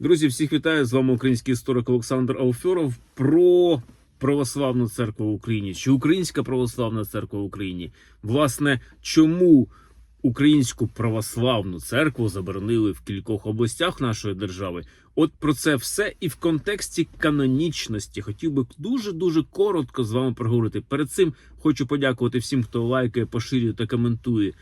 Друзі, всіх вітаю! З вами український історик Олександр Алфьоров про православну церкву в Україні. Чи Українська православна церква в Україні? Власне, чому українську православну церкву заборонили в кількох областях нашої держави? От про це все і в контексті канонічності хотів би дуже дуже коротко з вами проговорити. Перед цим хочу подякувати всім, хто лайкає, поширює та коментує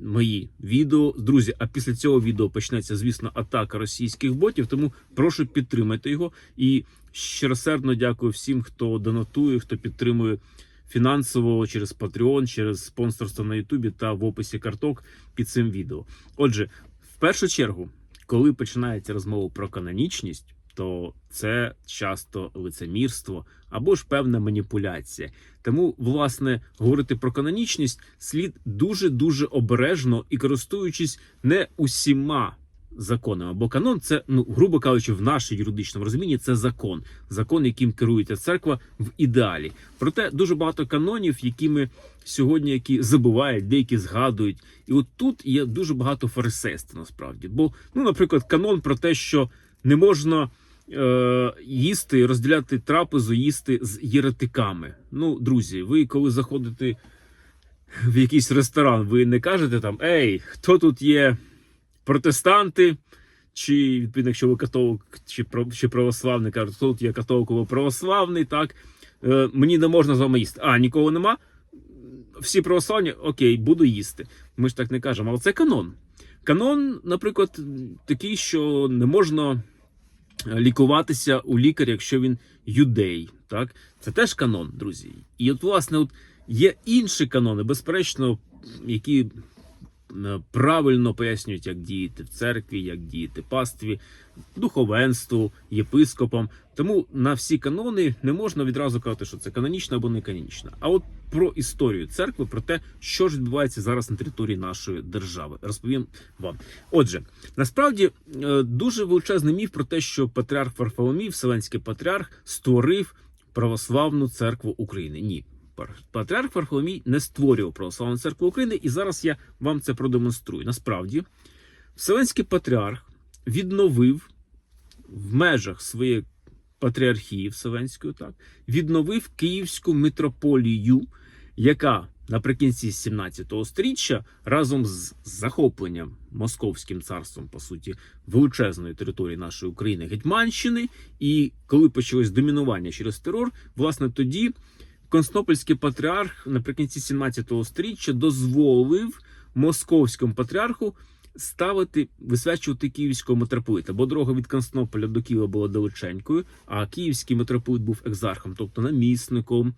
мої відео. Друзі, а після цього відео почнеться, звісно, атака російських ботів. Тому прошу підтримати його. І щиросердно дякую всім, хто донатує, хто підтримує фінансово через Patreon, через спонсорство на Ютубі та в описі карток під цим відео. Отже, в першу чергу, коли починається розмова про канонічність. То це часто лицемірство або ж певна маніпуляція. Тому, власне, говорити про канонічність слід дуже дуже обережно і користуючись не усіма законами. Бо канон це, ну грубо кажучи, в нашій юридичному розумінні це закон, закон, яким керується церква в ідеалі. Проте дуже багато канонів, якими сьогодні які забувають, деякі згадують. І от тут є дуже багато фарисейства насправді. Бо, ну, наприклад, канон про те, що не можна е, їсти, розділяти трапезу, їсти з єретиками. Ну, друзі, ви коли заходите в якийсь ресторан, ви не кажете там Ей, хто тут є протестанти? Чи відповідно, якщо ви католик чи, чи православний, кажуть, хто тут є католик або православний, так е, мені не можна з вами їсти. А нікого нема. Всі православні, окей, буду їсти. Ми ж так не кажемо, але це канон. Канон, наприклад, такий, що не можна лікуватися у лікаря, якщо він юдей. Так? Це теж канон, друзі. І от, власне, от є інші канони, безперечно, які правильно пояснюють, як діяти в церкві, як діяти пастві, духовенству, єпископам. Тому на всі канони не можна відразу казати, що це канонічно або не канонічно. А от про історію церкви, про те, що ж відбувається зараз на території нашої держави, розповім вам. Отже, насправді е, дуже величезний міф про те, що патріарх Варфоломій, Вселенський патріарх, створив православну церкву України. Ні. Патріарх Варфоломій не створював православну церкву України, і зараз я вам це продемонструю. Насправді, Вселенський патріарх відновив в межах своєї патріархії Вселенської, так, відновив Київську митрополію, яка наприкінці 17 століття разом з захопленням Московським царством, по суті, величезної території нашої України Гетьманщини, і коли почалось домінування через терор, власне тоді Константинопольський патріарх наприкінці 17 століття дозволив московському патріарху ставити висвячувати київського митрополита, бо дорога від Константинополя до Києва була далеченькою, а київський митрополит був екзархом, тобто намісником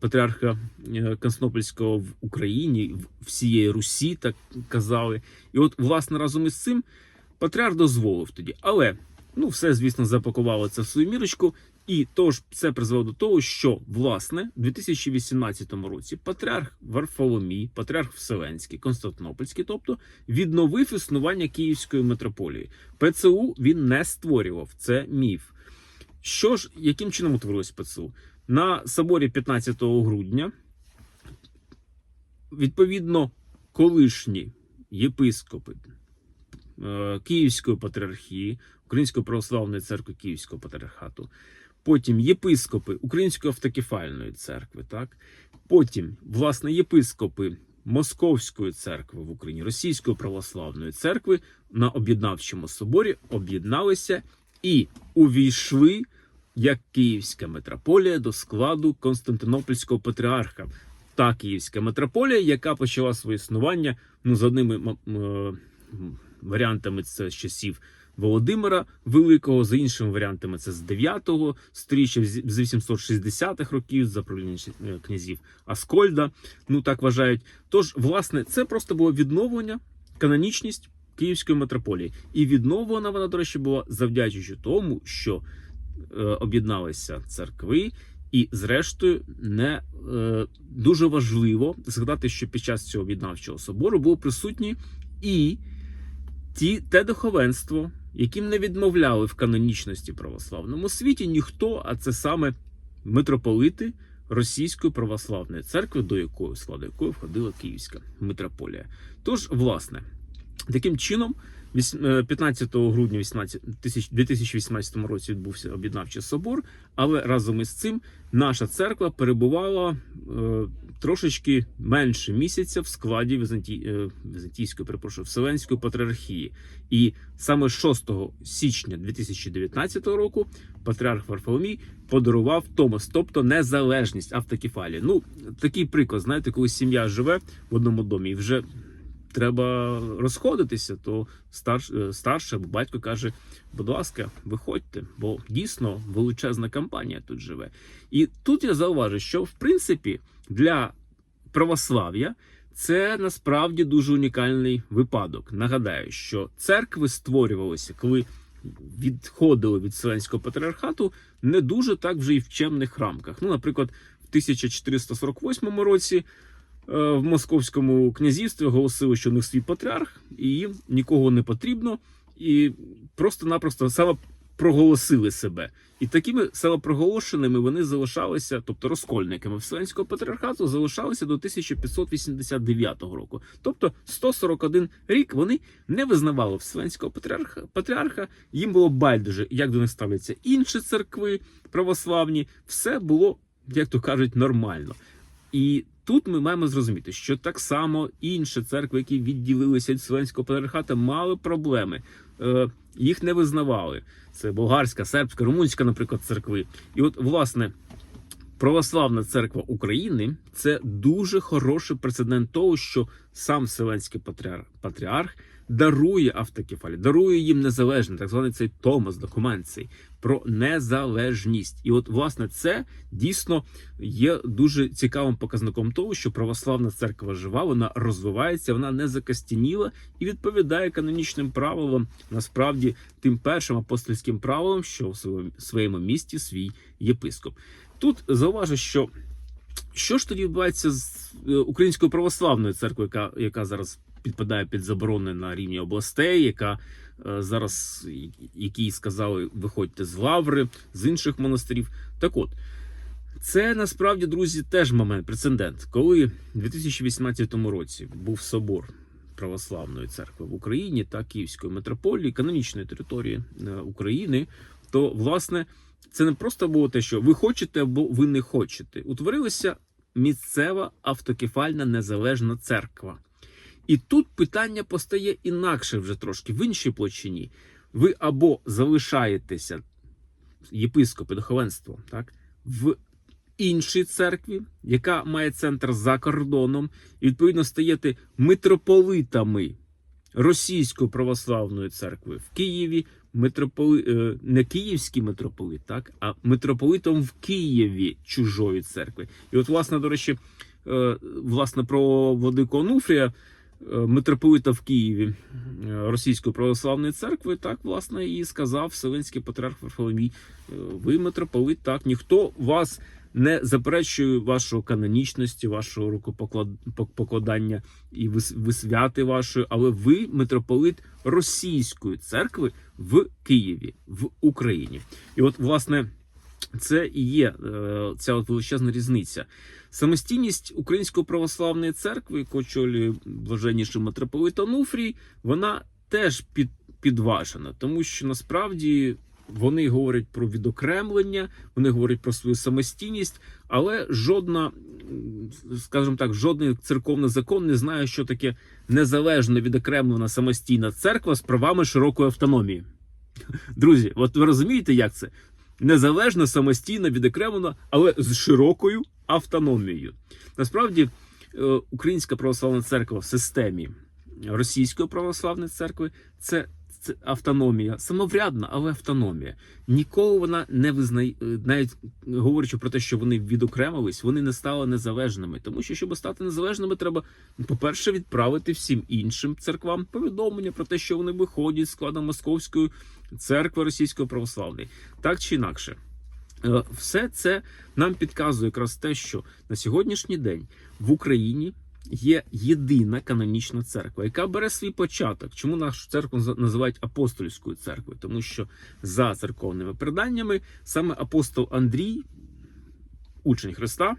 патріарха е, Константинопольського в Україні, в всієї Русі, так казали. І от, власне, разом із цим патріарх дозволив тоді. Але ну, все, звісно, запакувало це в свою мірочку. І тож це призвело до того, що власне в 2018 році патріарх Варфоломій, патріарх Вселенський, Константинопольський, тобто відновив існування Київської митрополії. ПЦУ він не створював це міф. Що ж, яким чином утворилось ПЦУ? На соборі 15 грудня, відповідно, колишні єпископи Київської патріархії, Української православної церкви Київського патріархату, потім єпископи Української автокефальної церкви, так? потім, власне, єпископи Московської церкви в Україні, Російської православної церкви на об'єднавчому соборі об'єдналися і увійшли як Київська митрополія до складу Константинопольського патріарха. Та Київська митрополія, яка почала своє існування ну, за одними варіантами це з часів Володимира Великого, за іншими варіантами це з 9-го сторіччя, з з 860-х років, за правління е, князів Аскольда. Ну так вважають. Тож, власне, це просто було відновлення, канонічність Київської митрополії. І відновлена вона, до речі, була завдячуючи тому, що е, об'єдналися церкви. І, зрештою, не е, дуже важливо згадати, що під час цього об'єднавчого собору був присутній і ті, те духовенство, яким не відмовляли в канонічності православному світі ніхто, а це саме митрополити Російської православної церкви, до якої складу якої входила Київська митрополія. Тож, власне, таким чином 15 грудня 18 тисяч- 2018 році відбувся об'єднавчий собор, але разом із цим наша церква перебувала е, трошечки менше місяця в складі Візанті... е, Візантійської, перепрошую, Вселенської патріархії. І саме 6 січня 2019 року патріарх Варфоломій подарував Томас, тобто незалежність автокефалії. Ну, такий приклад, знаєте, коли сім'я живе в одному домі і вже треба розходитися, то старш, е, або батько каже: будь ласка, виходьте, бо дійсно величезна компанія тут живе. І тут я зауважу, що в принципі для православ'я це насправді дуже унікальний випадок. Нагадаю, що церкви створювалися, коли відходили від Вселенського патріархату, не дуже так вже і в чемних рамках. Ну, наприклад, в 1448 році в Московському князівстві оголосили, що у них свій патріарх, і їм нікого не потрібно, і просто-напросто саме проголосили себе. І такими самопроголошеними вони залишалися, тобто розкольниками Вселенського патріархату, залишалися до 1589 року. Тобто 141 рік вони не визнавали Вселенського патріарха, патріарха. Їм було байдуже, як до них ставляться інші церкви православні. Все було, як то кажуть, нормально. І тут ми маємо зрозуміти, що так само інші церкви, які відділилися від Вселенського патріархату, мали проблеми. Е, їх не визнавали. Це болгарська, сербська, румунська, наприклад, церкви. І от, власне, православна церква України це дуже хороший прецедент того, що сам Вселенський патріарх, дарує автокефалі, дарує їм незалежність, так званий цей Томас, документ цей про незалежність. І от, власне, це дійсно є дуже цікавим показником того, що православна церква жива, вона розвивається, вона не закостяніла і відповідає канонічним правилам, насправді тим першим апостольським правилам, що в своєму- місті свій єпископ. Тут зауважу, що що ж тоді відбувається з е, Українською православною церквою, яка, яка зараз підпадає під заборони на рівні областей, яка е, зараз якій сказали, виходьте з лаври, з інших монастирів. Так от. Це насправді, друзі, теж момент прецедент. Коли в 2018 році був собор православної церкви в Україні та Київської митрополії, канонічної території е, України, то власне це не просто було те, що ви хочете або ви не хочете. Утворилася місцева автокефальна незалежна церква. І тут питання постає інакше вже трошки в іншій площині. Ви або залишаєтеся єпископи, духовенство, так, в іншій церкві, яка має центр за кордоном, і відповідно стаєте митрополитами Російської православної церкви в Києві, митрополи... е, не київський митрополит, так, а митрополитом в Києві чужої церкви. І от, власне, до речі, е, власне, про Владику Онуфрія, митрополита в Києві е, Російської православної церкви, так, власне, і сказав Вселенський патріарх Варфоломій. Е, Ви митрополит, так, ніхто вас не заперечує вашої канонічності, вашого рукопокладання і вис- висвяти вашої, але ви митрополит Російської церкви в Києві, в Україні. І от, власне, це і є е, ця от величезна різниця. Самостійність Української православної церкви, яку очолює блаженніший митрополит Онуфрій, вона теж під, підважена, тому що насправді вони говорять про відокремлення, вони говорять про свою самостійність, але жодна, скажімо так, жодний церковний закон не знає, що таке незалежно відокремлена самостійна церква з правами широкої автономії. Друзі, от ви розумієте, як це? Незалежно, самостійно, відокремлена, але з широкою автономією. Насправді, е, Українська православна церква в системі Російської православної церкви це, це автономія, самоврядна, але автономія. Ніколи вона не визнає, е, навіть говорячи про те, що вони відокремились, вони не стали незалежними. Тому що, щоб стати незалежними, треба, по-перше, відправити всім іншим церквам повідомлення про те, що вони виходять з складу Московської церкви Російської православної, так чи інакше. Е, Все це нам підказує якраз те, що на сьогоднішній день в Україні є єдина канонічна церква, яка бере свій початок. Чому нашу церкву називають апостольською церквою? Тому що за церковними преданнями саме апостол Андрій, учень Христа,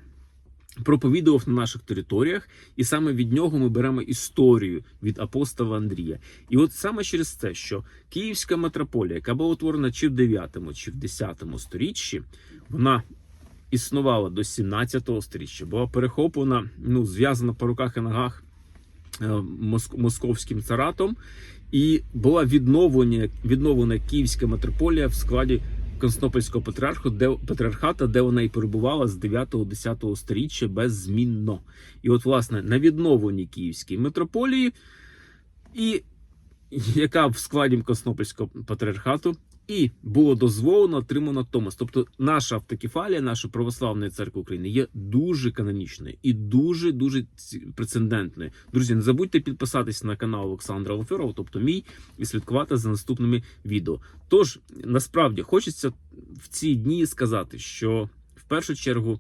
проповідував на наших територіях, і саме від нього ми беремо історію від апостола Андрія. І от саме через те, що Київська митрополія, яка була утворена чи в 9, чи в 10 сторіччі, вона існувала до 17 сторіччя, була перехоплена, ну, зв'язана по руках і ногах е, московським царатом, і була відновлена, відновлена Київська митрополія в складі Константинопольського патріарху, де патріархата, де вона і перебувала з 9-10 сторіччя беззмінно. І от, власне, на відновленні Київській митрополії, і яка в складі Константинопольського патріархату, і було дозволено отримано Томас. Тобто наша автокефалія, наша православної церкви України є дуже канонічною і дуже дуже прецедентною. Друзі, не забудьте підписатись на канал Олександра Лоферова, тобто мій, і слідкувати за наступними відео. Тож насправді хочеться в ці дні сказати, що в першу чергу.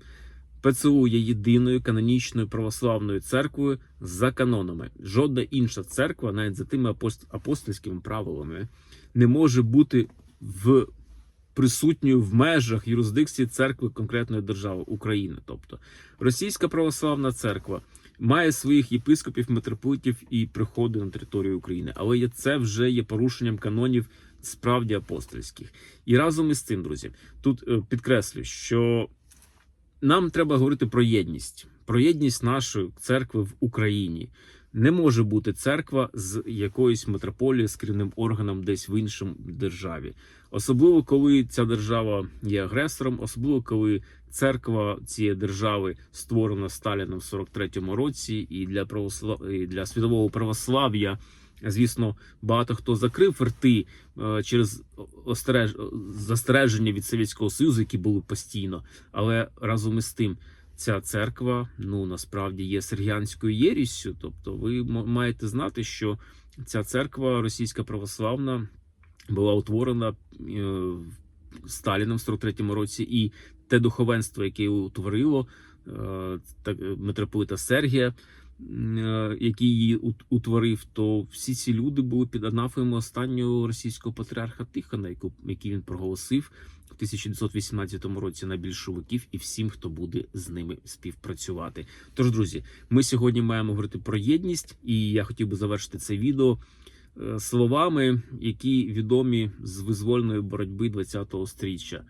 ПЦУ є єдиною канонічною православною церквою за канонами. Жодна інша церква, навіть за тими апост- апостольськими правилами, не може бути в присутньою в межах юрисдикції церкви конкретної держави України. Тобто Російська православна церква має своїх єпископів, митрополитів і приходи на територію України, але це вже є порушенням канонів справді апостольських. І разом із цим, друзі, тут е, підкреслю, що нам треба говорити про єдність, про єдність нашої церкви в Україні. Не може бути церква з якоюсь митрополією з керівним органом десь в іншому державі, особливо коли ця держава є агресором, особливо коли церква цієї держави створена Сталіном в 43-му році, і для православ... і для світового православ'я. Звісно, багато хто закрив рти е, через остереж... застереження від Совєтського Союзу, які були постійно. Але разом із тим, ця церква ну насправді є сергіанською єріссю. Тобто, ви маєте знати, що ця церква російська православна була утворена е, Сталіном в 43-му році, і те духовенство, яке утворило, е, митрополита Сергія, який її ут- утворив, то всі ці люди були під анафемою останнього російського патріарха Тихона, який він проголосив в 1918 році на більшовиків і всім, хто буде з ними співпрацювати. Тож, друзі, ми сьогодні маємо говорити про єдність, і я хотів би завершити це відео е, словами, які відомі з визвольної боротьби ХХ сторіччя.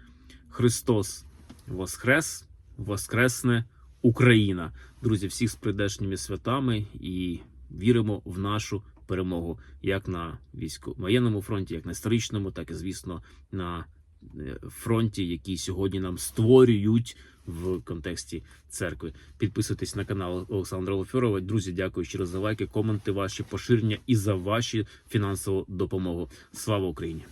Христос Воскрес, Воскресне Україна. Друзі, всіх з прийдешніми святами і віримо в нашу перемогу як на військо воєнному фронті, як на історичному, так і звісно на е, фронті, який сьогодні нам створюють в контексті церкви. Підписуйтесь на канал Олександра Лофьорова. Друзі, дякую щиро за лайки, коменти, ваші поширення і за ваші фінансову допомогу. Слава Україні!